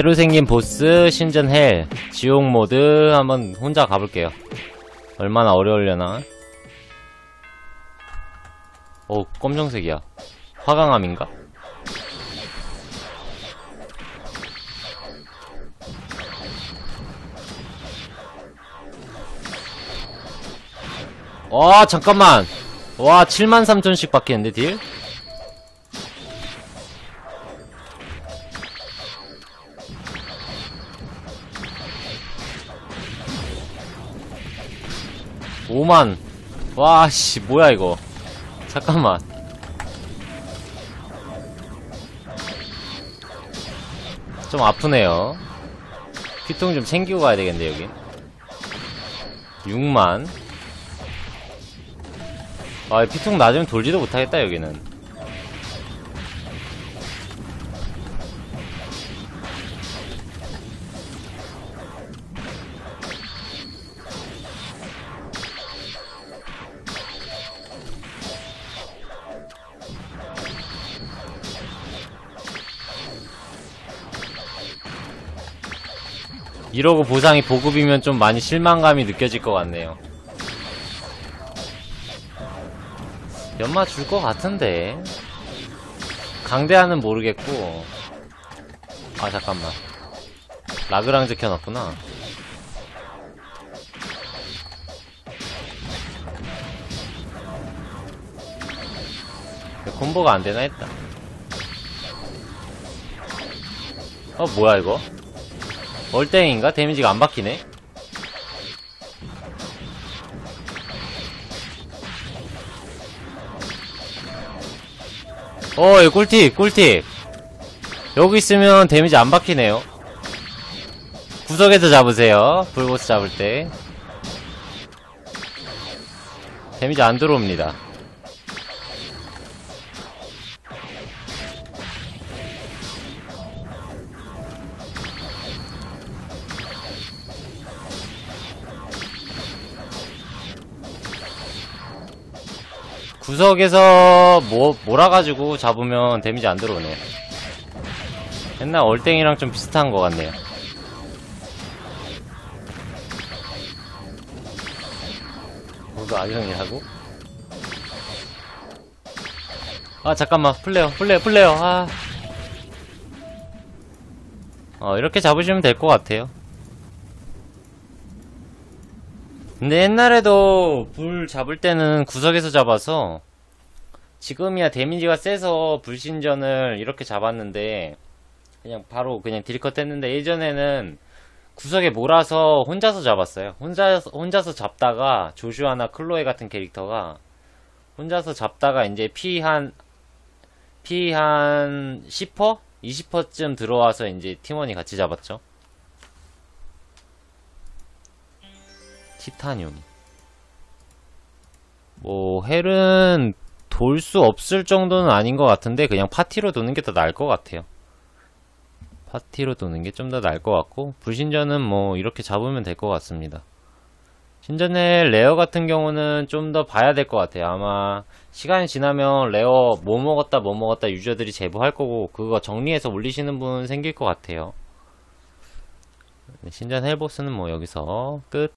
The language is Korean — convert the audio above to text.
새로 생긴 보스 신전 헬 지옥 모드 한번 혼자 가볼게요 얼마나 어려우려나 오 검정색이야 화강암인가? 와 잠깐만 와 73,000씩 바뀌는데 딜? 오만. 와씨 뭐야 이거. 잠깐만. 좀 아프네요. 피통 좀 챙기고 가야 되겠는데 여기. 6만. 아 피통 낮으면 돌지도 못하겠다 여기는 이러고 보상이 보급이면 좀 많이 실망감이 느껴질 것 같네요. 연마 줄 것 같은데. 강대하는 모르겠고. 아 잠깐만. 라그랑즈 켜놨구나. 콤보가 안되나 했다. 어 뭐야 이거 얼땡인가? 데미지가 안 박히네 어, 이거 꿀팁, 꿀팁. 여기 있으면 데미지 안 박히네요. 구석에서 잡으세요. 불보스 잡을 때. 데미지 안 들어옵니다. 구석에서 뭐, 몰아가지고 잡으면 데미지 안 들어오네. 옛날 얼땡이랑 좀 비슷한 것 같네요. 모두 아이랑이라고? 아, 잠깐만. 플레어, 플레어, 플레어. 아. 어, 이렇게 잡으시면 될 것 같아요. 근데 옛날에도 불 잡을 때는 구석에서 잡아서 지금이야 데미지가 세서 불신전을 이렇게 잡았는데 그냥 바로 그냥 딜컷 했는데 예전에는 구석에 몰아서 혼자서 잡았어요. 혼자 혼자서 잡다가 조슈아나 클로에 같은 캐릭터가 혼자서 잡다가 이제 피 한 피 한 10%? 20%쯤 들어와서 이제 팀원이 같이 잡았죠. 티타늄. 뭐, 헬은 돌 수 없을 정도는 아닌 것 같은데, 그냥 파티로 도는 게 더 나을 것 같아요. 파티로 도는 게 좀 더 나을 것 같고, 불신전은 뭐, 이렇게 잡으면 될 것 같습니다. 신전의 레어 같은 경우는 좀 더 봐야 될 것 같아요. 아마, 시간이 지나면 레어 뭐 먹었다, 뭐 먹었다 유저들이 제보할 거고, 그거 정리해서 올리시는 분 생길 것 같아요. 네, 신전 헬보스는 뭐, 여기서 끝.